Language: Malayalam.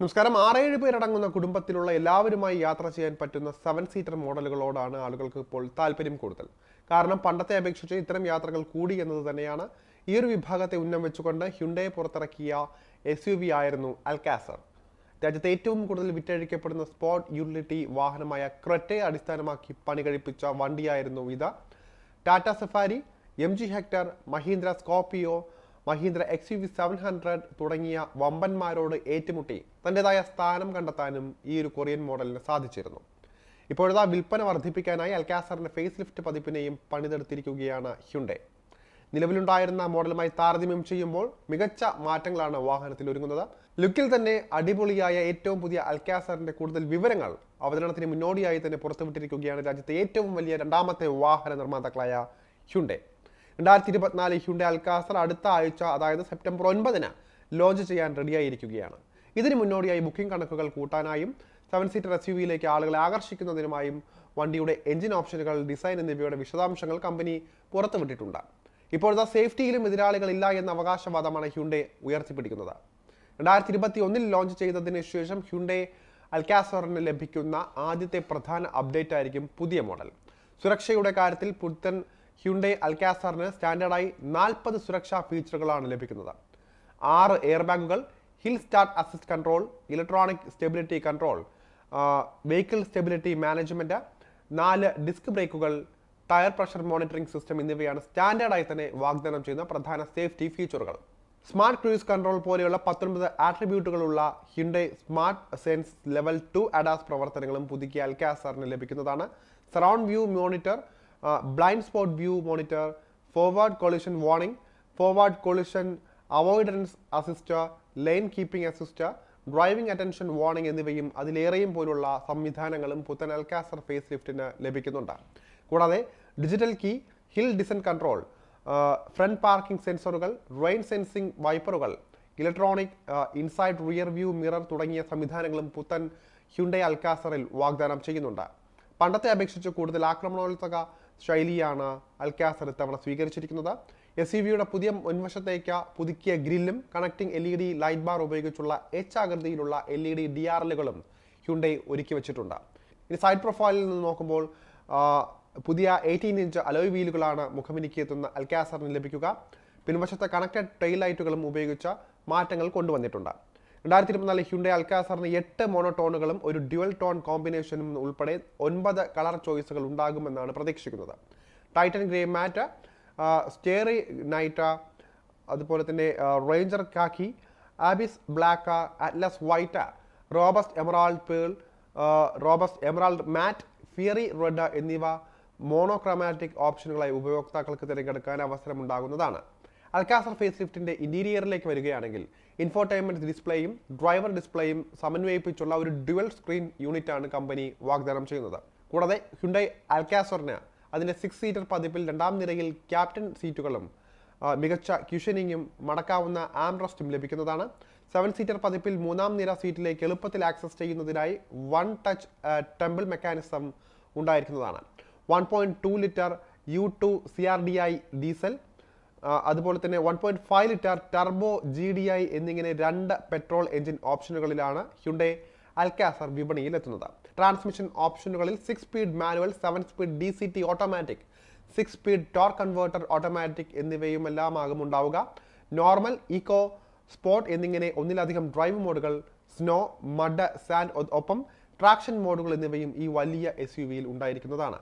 നമസ്കാരം. ആറേഴ് പേരടങ്ങുന്ന കുടുംബത്തിലുള്ള എല്ലാവരുമായി യാത്ര ചെയ്യാൻ പറ്റുന്ന സെവൻ സീറ്റർ മോഡലുകളോടാണ് ആളുകൾക്ക് ഇപ്പോൾ താല്പര്യം കൂടുതൽ. കാരണം പണ്ടത്തെ അപേക്ഷിച്ച് ഇത്തരം യാത്രകൾ കൂടി എന്നത് തന്നെയാണ് ഈ ഒരു വിഭാഗത്തെ ഉന്നം വെച്ചുകൊണ്ട് ഹ്യുണ്ടയെ പുറത്തിറക്കിയ എസ് യു വി ആയിരുന്നു അൽക്കാസർ രാജ്യത്തെ ഏറ്റവും കൂടുതൽ വിറ്റഴിക്കപ്പെടുന്ന സ്പോട്ട് യൂട്ടിലിറ്റി വാഹനമായ ക്രെറ്റയെ അടിസ്ഥാനമാക്കി പണി കഴിപ്പിച്ച വണ്ടിയായിരുന്നു ഇത്. Tata Safari M G Hector Mahindra Scorpio Mahindra X U V seven hundred തുടങ്ങിയ വമ്പന്മാരോട് ഏറ്റുമുട്ടി തന്റെതായ സ്ഥാനം കണ്ടെത്താനും ഈ ഒരു കൊറിയൻ മോഡലിന് സാധിച്ചിരുന്നു. ഇപ്പോഴത്തെ വിൽപ്പന വർദ്ധിപ്പിക്കാനായി അൽക്കാസറിന്റെ ഫേസ് ലിഫ്റ്റ് പതിപ്പിനെയും പണിതെടുത്തിരിക്കുകയാണ് ഹ്യുണ്ടേ. നിലവിലുണ്ടായിരുന്ന മോഡലുമായി താരതമ്യം ചെയ്യുമ്പോൾ മികച്ച മാറ്റങ്ങളാണ് വാഹനത്തിൽ ഒരുങ്ങുന്നത്. ലുക്കിൽ തന്നെ അടിപൊളിയായ ഏറ്റവും പുതിയ അൽക്കാസറിന്റെ കൂടുതൽ വിവരങ്ങൾ അവതരണത്തിന് മുന്നോടിയായി തന്നെ പുറത്തുവിട്ടിരിക്കുകയാണ് രാജ്യത്തെ ഏറ്റവും വലിയ രണ്ടാമത്തെ വാഹന നിർമ്മാതാക്കളായ ഹ്യുണ്ടേ. രണ്ടായിരത്തി ഇരുപത്തിനാല് ഹ്യുണ്ടെ അൽക്കാസർ അടുത്ത ആഴ്ച അതായത് സെപ്റ്റംബർ ഒൻപതിന് ലോഞ്ച് ചെയ്യാൻ റെഡിയായിരിക്കുകയാണ്. ഇതിന് മുന്നോടിയായി ബുക്കിംഗ് കണക്കുകൾ കൂട്ടാനായും സെവൻ സീറ്റർ എസ് യു വിയിലേക്ക് ആളുകളെ ആകർഷിക്കുന്നതിനുമായും വണ്ടിയുടെ എഞ്ചിൻ ഓപ്ഷനുകൾ ഡിസൈൻ എന്നിവയുടെ വിശദാംശങ്ങൾ കമ്പനി പുറത്തുവിട്ടിട്ടുണ്ട്. ഇപ്പോഴത്തെ സേഫ്റ്റിയിലും എതിരാളികളില്ല എന്ന അവകാശവാദമാണ് ഹ്യുണ്ടെ ഉയർത്തിപ്പിടിക്കുന്നത്. രണ്ടായിരത്തി ഇരുപത്തി ഒന്നിൽ ലോഞ്ച് ചെയ്തതിന് ശേഷം ഹ്യുണ്ടെ അൽക്കാസോറിന് ലഭിക്കുന്ന ആദ്യത്തെ പ്രധാന അപ്ഡേറ്റ് ആയിരിക്കും പുതിയ മോഡൽ. സുരക്ഷയുടെ കാര്യത്തിൽ പുത്തൻ ഹ്യുണ്ടേ അൽക്കാസറിന് സ്റ്റാൻഡേർഡായി നാൽപ്പത് സുരക്ഷാ ഫീച്ചറുകളാണ് ലഭിക്കുന്നത്. ആറ് എയർ ബാഗുകൾ hill start assist control electronic stability control vehicle stability management നാല് ഡിസ്ക് ബ്രേക്കുകൾ ടയർ പ്രഷർ മോണിറ്ററിംഗ് സിസ്റ്റം എന്നിവയാണ് സ്റ്റാൻഡേർഡായി തന്നെ വാഗ്ദാനം ചെയ്യുന്ന പ്രധാന സേഫ്റ്റി ഫീച്ചറുകൾ. സ്മാർട്ട് ക്രൂയിസ് കൺട്രോൾ പോലെയുള്ള പത്തൊൻപത് ആട്രിബ്യൂട്ടുകളുള്ള Hyundai smart sense level two ADAS പ്രവർത്തനങ്ങളും പുതുക്കിയ അൽക്കാസറിന് ലഭിക്കുന്നതാണ്. Surround view monitor blind spot view monitor forward collision warning forward collision avoidance assist lane keeping assist driving attention warning എന്നിവയും അതിലേറെയും പോലുള്ള സംവിധാനങ്ങളും പുത്തൻ അൽക്കാസർ ഫേസ് ലിഫ്റ്റിന് ലഭിക്കുന്നുണ്ട്. കൂടാതെ digital key hill descent control front parking സെൻസറുകൾ rain sensing വൈപ്പറുകൾ electronic inside rear view mirror തുടങ്ങിയ സംവിധാനങ്ങളും പുത്തൻ ഹ്യുണ്ടൈ അൽക്കാസറിൽ വാഗ്ദാനം ചെയ്യുന്നുണ്ട്. പണ്ടത്തെ അപേക്ഷിച്ച് കൂടുതൽ ആക്രമണോത്സക ശൈലിയാണ് അൽക്കാസർ ഇത്തവണ സ്വീകരിച്ചിരിക്കുന്നത്. എസ് യു വിയുടെ പുതിയ മുൻവശത്തേക്ക് പുതുക്കിയ ഗ്രില്ലും connecting L E D light bar ഉപയോഗിച്ചുള്ള എച്ച് ആകൃതിയിലുള്ള L E D D R എല്ലുകളും Hyundai ഒരുക്കി വെച്ചിട്ടുണ്ട്. ഇനി സൈഡ് പ്രൊഫൈലിൽ നിന്ന് നോക്കുമ്പോൾ പുതിയ എയ്റ്റീൻ ഇഞ്ച് അലോയ് വീലുകളാണ് മുഖമിനിക്ക് എത്തുന്ന അൽക്കാസറിന് ലഭിക്കുക. പിൻവശത്തെ കണക്റ്റഡ് ടെയിൽ ലൈറ്റുകളും ഉപയോഗിച്ച മാറ്റങ്ങൾ കൊണ്ടുവന്നിട്ടുണ്ട്. രണ്ടായിരത്തി ഇരുപത്തിനാല് ഹ്യുണ്ടെ അൽക്കാസറിന് എട്ട് മോണോടോണുകളും ഒരു ഡ്യുവൽ ടോൺ കോമ്പിനേഷനും ഉൾപ്പെടെ ഒൻപത് കളർ ചോയ്സുകൾ ഉണ്ടാകുമെന്നാണ് പ്രതീക്ഷിക്കുന്നത്. Titan grey matte starry night അതുപോലെ തന്നെ ranger khaki abyss black atlas white robust emerald pearl robust emerald matte fiery red എന്നിവ മോണോക്രോമാറ്റിക് ഓപ്ഷനുകളായി ഉപയോക്താക്കൾക്ക് തിരഞ്ഞെടുക്കാൻ അവസരമുണ്ടാകുന്നതാണ്. അൽക്കാസർ ഫേസ് ലിഫ്റ്റിന്റെ ഇന്റീരിയറിലേക്ക് വരികയാണെങ്കിൽ ഇൻഫോർടൈൻമെന്റ് ഡിസ്പ്ലേയും ഡ്രൈവർ ഡിസ്പ്ലേയും സമന്വയിപ്പിച്ചുള്ള ഒരു ഡ്യുവൽ സ്ക്രീൻ യൂണിറ്റ് ആണ് കമ്പനി വാഗ്ദാനം ചെയ്യുന്നത്. കൂടാതെ ഹ്യുണ്ടൈ അൽക്കാസറിന് അതിന്റെ സിക്സ് സീറ്റർ പതിപ്പിൽ രണ്ടാം നിരയിൽ ക്യാപ്റ്റൻ സീറ്റുകളും മികച്ച ക്യൂഷനിങ്ങും മടക്കാവുന്ന ആംറസ്റ്റും ലഭിക്കുന്നതാണ്. സെവൻ സീറ്റർ പതിപ്പിൽ മൂന്നാം നിര സീറ്റിലേക്ക് എളുപ്പത്തിൽ ആക്സസ് ചെയ്യുന്നതിനായി വൺ ടച്ച് ടെമ്പിൾ മെക്കാനിസം ഉണ്ടായിരിക്കുന്നതാണ്. One point two litre U two C R D I diesel അതുപോലെ തന്നെ one point five litre turbo G D I എന്നിങ്ങനെ രണ്ട് പെട്രോൾ എഞ്ചിൻ ഓപ്ഷനുകളിലാണ് ഹ്യുണ്ടേ അൽക്കാസർ വിപണിയിൽ എത്തുന്നത്. Transmission ഓപ്ഷനുകളിൽ six speed manual seven speed D C T automatic six speed torque converter automatic എന്നിവയുമെല്ലാമാകും ഉണ്ടാവുക. നോർമൽ ഇക്കോ സ്പോർട്ട് എന്നിങ്ങനെ ഒന്നിലധികം ഡ്രൈവ് മോഡുകൾ സ്നോ മഡ് സാൻഡ് ഒപ്പം ട്രാക്ഷൻ മോഡുകൾ എന്നിവയും ഈ വലിയ എസ് യു വിയിൽ ഉണ്ടായിരിക്കുന്നതാണ്.